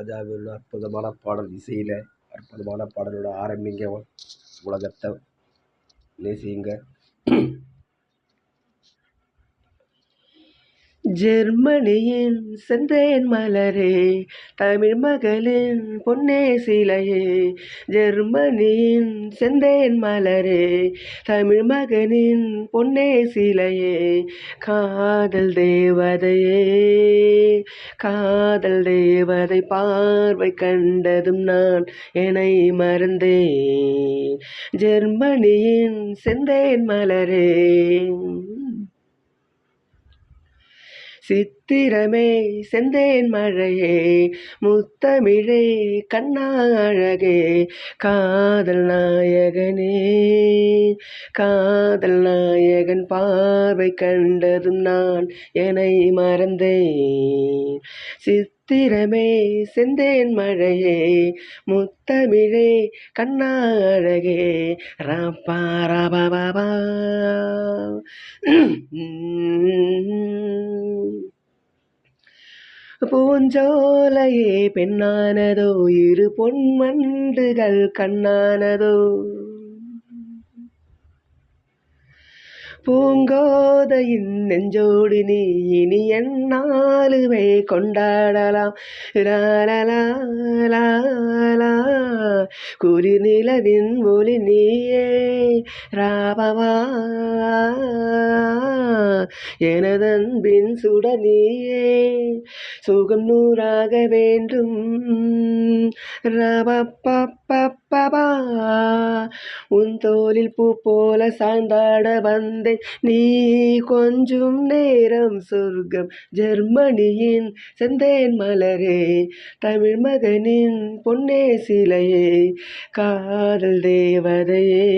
ராஜாவில் அற்புதமான பாடல் இசையில் அற்புதமான பாடலோட ஆரம்பிங்க. உலகத்தை நேசிங்க ஜெர்மனியின் செந்தேன் மலரே தமிழ் மகளின் பொன்னே சிலையே. ஜெர்மனியின் செந்தேன் மலரே தமிழ் மகனின் பொன்னே சிலையே. காதல் தேவதையே காதல் தேவதை பார்வை கண்டதும் நான் என்னை மறந்தேன். ஜெர்மனியின் செந்தேன் மலரே. சித்திரமே செந்தேன் மழையே முத்தமிழே கண்ணா அழகே காதல் நாயகனே. காதல் நாயகன் பார்வை கண்டதும் நான் என்னை மறந்தேன். சித்திரமே செந்தேன் மழையே முத்தமிழே கண்ணா அழகே ராப்பா ராபா பூஞ்சோலையே பெண்ணானதோ இரு பொன்மண்டுகள் கண்ணானதோ. பூங்கோதையின் நெஞ்சோடு நீ இனி என்னாலுமே கொண்டாடலாம். லாலலா குறி நிலவின் ஒளி நீயே ராபவா எனதன்பின் சுட நீயே சுகம் நூறாக வேண்டும். ரபப்பப்பப்பா உன் தோலில் பூ போல சாய்ந்தாட வந்தேன். நீ கொஞ்சம் நேரம் சொர்க்கம் ஜெர்மனியின் செந்தேன் மலரே தமிழ் மகனின் பொன்னே சிலையே காதல் தேவதையே.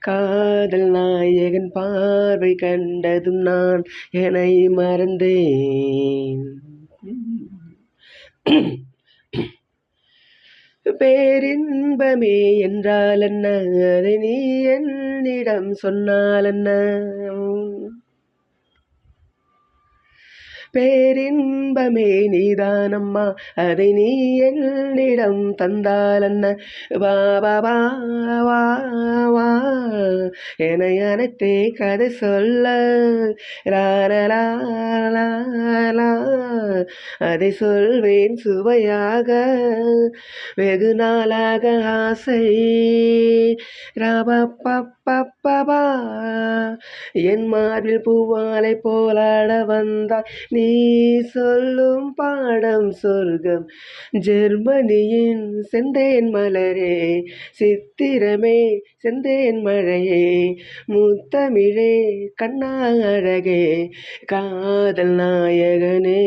காதல் நாயகன் பார்வை கண்டதும் நான் என்னை மறந்தேன். mm பேரின்பமே என்றால் என்ன அதை நீ என்னிடம் சொன்னால் என்ன பேரின்பமே நீதானம்மா. அதை நீ என்னிடம் தந்தால் என்ன பாபா வா வா என அனைத்தே கதை சொல்ல. லாலலா அதை சொல்வேன் சுவையாக. வெகு நாளாக ஆசை ரபப்பப்பப்பா என் மார்பில் பூவாலை போலாட வந்தாய். நீ சொல்லும் பாடம் சொர்க்கம். ஜெர்மனியின் செந்தேன் மலரே. சித்திரமே செந்தேன் மழையே. முத்தமிழே கண்ணா அழகே காதல் நாயகனே.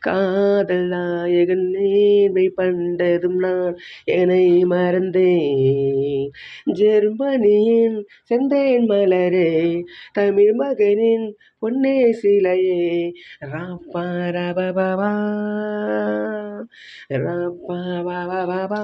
காதல் நாயகன் நேர்மை பண்டதும் நான். என்னை மறந்தேன் ஜெர்மனி ஜெர்மனியின் செந்தேன் மலரே தமிழ் மகனின் பொன்னே சிலையே. ராப்பா ரபபா ராப்பா